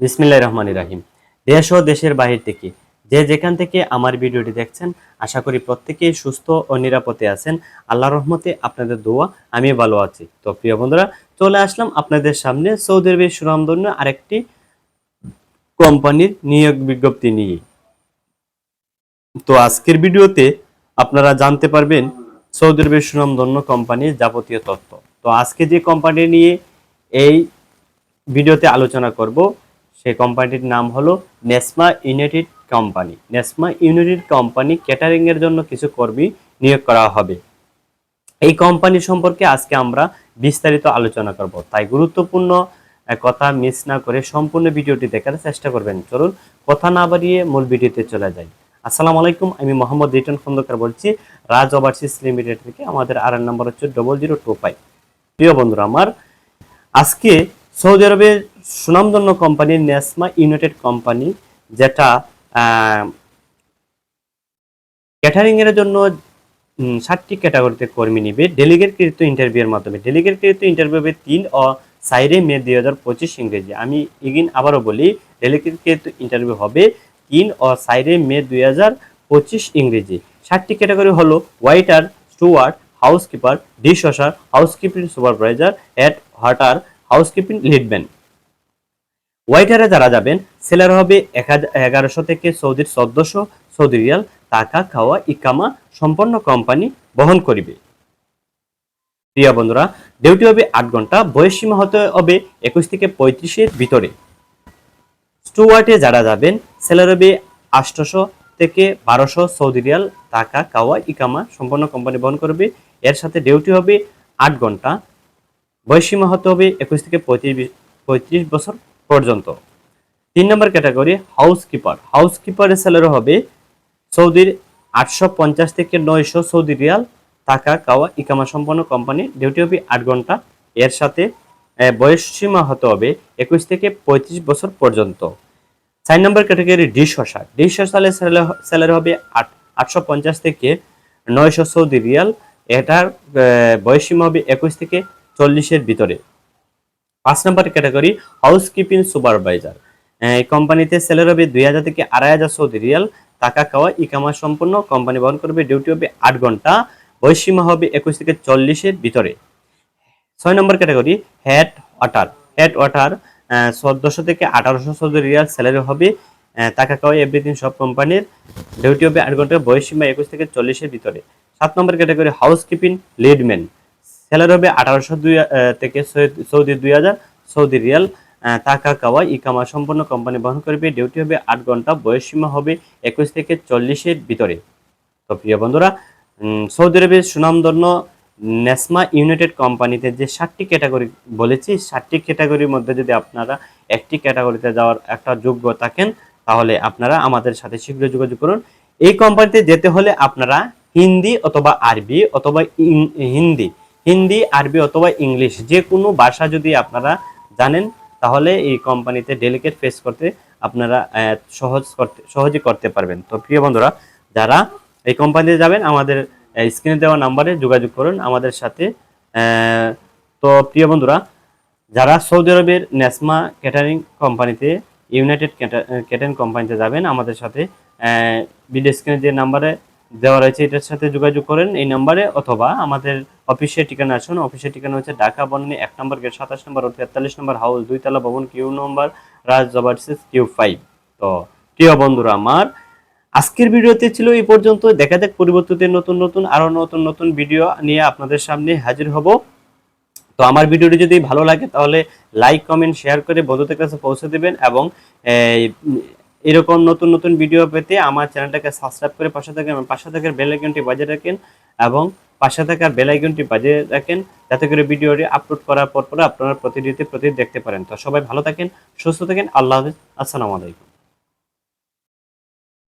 বিসমিল্লাহ রহমান রাহিম। দেশ ও দেশের বাহির থেকে যে যেখান থেকে আমার ভিডিওটি দেখছেন, আশা করি প্রত্যেকেই সুস্থ ও নিরাপদে আছেন। আল্লাহ রহমতে আপনাদের দোয়া, আমি ভালো আছি। তো প্রিয় বন্ধুরা, চলে আসলাম আপনাদের সামনে সৌদি আরবের সুনামধন্য আরেকটি কোম্পানির নিয়োগ বিজ্ঞপ্তি নিয়ে। তো আজকের ভিডিওতে আপনারা জানতে পারবেন সৌদি আরবের সুনামধন্য কোম্পানির যাবতীয় তথ্য। তো আজকে যে কোম্পানি নিয়ে এই ভিডিওতে আলোচনা করব সেই কোম্পানিটির নাম হলো Nesma united company Nesma united company catering এর জন্য কিছু কর্মী নিয়োগ করা হবে। এই কোম্পানি সম্পর্কে আজকে আমরা বিস্তারিত আলোচনা করব। তাই গুরুত্বপূর্ণ কথা মিস না করে সম্পূর্ণ ভিডিওটি দেখার চেষ্টা করবেন। চলুন, কথা না বাড়িয়ে মূল ভিডিওতে চলে যাই। আসসালামু আলাইকুম, আমি মোহাম্মদ রিটন খন্দকার বলছি, রাজ ওভারসিস লিমিটেড থেকে আমাদের আর নাম্বার হচ্ছে ডবল জিরো টু ফাইভ প্রিয় বন্ধুরা, আমার আজকে সৌদি আরবের সুনামধন্য কোম্পানি নেসমা ইউনাইটেড কোম্পানি যেটা ক্যাটারিং এর জন্য ষাটটি ক্যাটাগরিতে কর্মী নিবে। ডেলিগেট কৃত ইন্টারভিউ এর মাধ্যমে। ডেলিগেট কৃত ইন্টারভিউ হবে তিন ও সাইরে মে দুই হাজার পঁচিশ ইংরেজি। আমি এগিন আবারও বলি ডেলিগেট কৃত ইন্টারভিউ হবে তিন ও সাইরে মে দুই হাজার পঁচিশ ইংরেজি। ষাটটি ক্যাটাগরি হলো waiter steward housekeeper dish washer housekeeping supervisor head waiter housekeeping লিখবেন। ওয়াইটারে যারা যাবেন সেলার হবে এক এগারোশো থেকে সৌদির চোদ্দশো, সৌদি রিয়াল, টাকা, খাওয়া, ইকামা সম্পন্ন কোম্পানি বহন করিবে। প্রিয় বন্ধুরা ডিউটি হবে আট ঘণ্টা, বয়স সীমা হতে হবে একুশ থেকে পঁয়ত্রিশের ভিতরে। স্টুয়ার্টে যারা যাবেন সেলার হবে আটশোশো থেকে বারোশো, সৌদি রিয়াল, টাকা, খাওয়া, ইকামা সম্পন্ন কোম্পানি বহন করবে। এর সাথে ডিউটি হবে আট ঘণ্টা বয়সীমা হতে হবে একুশ থেকে পঁয়ত্রিশ পঁয়ত্রিশ বছর পর্যন্ত। তিন নম্বর ক্যাটাগরি হাউস কিপার হাউস কিপারের স্যালারি হবে সৌদির আটশো পঞ্চাশ থেকে নয়শো সৌদি রিয়াল। টাকা কাওয়া ইকামা সম্পন্ন কোম্পানি ডিউটি হবে আট ঘণ্টা। এর সাথে আহ, বয়স সীমা হতে হবে একুশ থেকে পঁয়ত্রিশ বছর পর্যন্ত। চার নম্বর ক্যাটাগরি ডিশ ওয়াশার ডিশ ওয়াশারের স্যালারি হবে আট আটশো পঞ্চাশ থেকে নয়শো সৌদি রিয়াল। এটার আহ, বয়স সীমা হবে একুশ থেকে চল্লিশের ভিতরে। পাঁচ নম্বর ক্যাটাগরি হাউস কিপিং সুপারভাইজার এই কোম্পানিতে স্যালারি হবে দুই হাজার থেকে আড়াই হাজার সৌদি রিয়াল। টাকা খাওয়া ইকামা সম্পূর্ণ, কোম্পানি বহন করবে ডিউটি হবে আট ঘণ্টা। বয়সীমা হবে একুশ থেকে চল্লিশের ভিতরে। ছয় নম্বর category head waiter head waiter চোদ্দশো থেকে আঠারোশো সৌদি রিয়াল স্যালারি হবে। টাকা খাওয়া এভরিথিং সব কোম্পানির। ডিউটি হবে আট ঘণ্টা বয়সীমা একুশ থেকে চল্লিশের ভিতরে। সাত নম্বর category house keeping leadman salary হবে আঠারোশো দুই থেকে সৌদি- দুই হাজার, সৌদি রিয়াল টাকা কাওয়া ইকামা সম্পন্ন কোম্পানি বহন করবে। ডিউটি হবে আট ঘণ্টা বয়স সীমা হবে একুশ থেকে চল্লিশের ভিতরে। তো প্রিয় বন্ধুরা সৌদি আরবের সুনামধন্য নেসমা ইউনাইটেড কোম্পানিতে যে ষাটটি ক্যাটাগরি বলেছি, ষাটটি ক্যাটাগরির মধ্যে যদি আপনারা একটি ক্যাটাগরিতে যাওয়ার একটা যোগ্য থাকেন, তাহলে আপনারা আমাদের সাথে শীঘ্র যোগাযোগ করুন। এই কোম্পানিতে যেতে হলে আপনারা হিন্দি অথবা আরবি অথবা হিন্দি হিন্দি, আরবি অথবা ইংলিশ যে কোনো ভাষা যদি আপনারা জানেন, তাহলে এই কোম্পানিতে ডেলিকেট ফেস করতে আপনারা সহজ করতে, সহজে করতে পারবেন। তো প্রিয় বন্ধুরা, যারা এই কোম্পানিতে যাবেন, আমাদের স্ক্রিনে দেওয়া নাম্বারে যোগাযোগ করুন আমাদের সাথে। তো প্রিয় বন্ধুরা, যারা সৌদি আরবের ন্যাসমা ক্যাটারিং কোম্পানিতে ইউনাইটেড ক্যাটারিং কোম্পানিতে যাবেন, আমাদের সাথে ভিডিও স্ক্রিনে যে নাম্বারে দেওয়া রয়েছে, এটার সাথে যোগাযোগ করেন। এই নাম্বারে অথবা আমাদের অফিসের ঠিকানা আসুন অফিসের ঠিকানা হচ্ছে ঢাকা বনানী এক নম্বর গেট, সাতাশ নম্বর ও তেতাল্লিশ নম্বর হাউস, দুইতলা ভবন, কিউ নম্বর রাজ জবার্সিস কিউ ফাইভ। তো, প্রিয় বন্ধুরা আমার, আজকের ভিডিওতে ছিল এই পর্যন্ত দেখা যাক পরিবর্তিত নতুন নতুন, আরও নতুন নতুন ভিডিও নিয়ে আপনাদের সামনে হাজির হব। তো, আমার ভিডিওটি যদি ভালো লাগে তাহলে লাইক, কমেন্ট, শেয়ার করে বন্ধুদের কাছে পৌঁছে দেবেন এবং এরকম নতুন নতুন ভিডিও পেতে আমার চ্যানেলটাকে সাবস্ক্রাইব করে পাশে থাকেন পাশে থাকার বেল আইকনটি বাজিয়ে রাখেন এবং পাশে থাকার বেল আইকনটি বাজিয়ে রাখেন, যাতে করে ভিডিওটি আপলোড করার পর পরে আপনারা প্রতিনিধি প্রতিদিন দেখতে পারেন। তো সবাই ভালো থাকেন, সুস্থ থাকেন, আল্লাহ হাফিজ, আসসালামু আলাইকুম।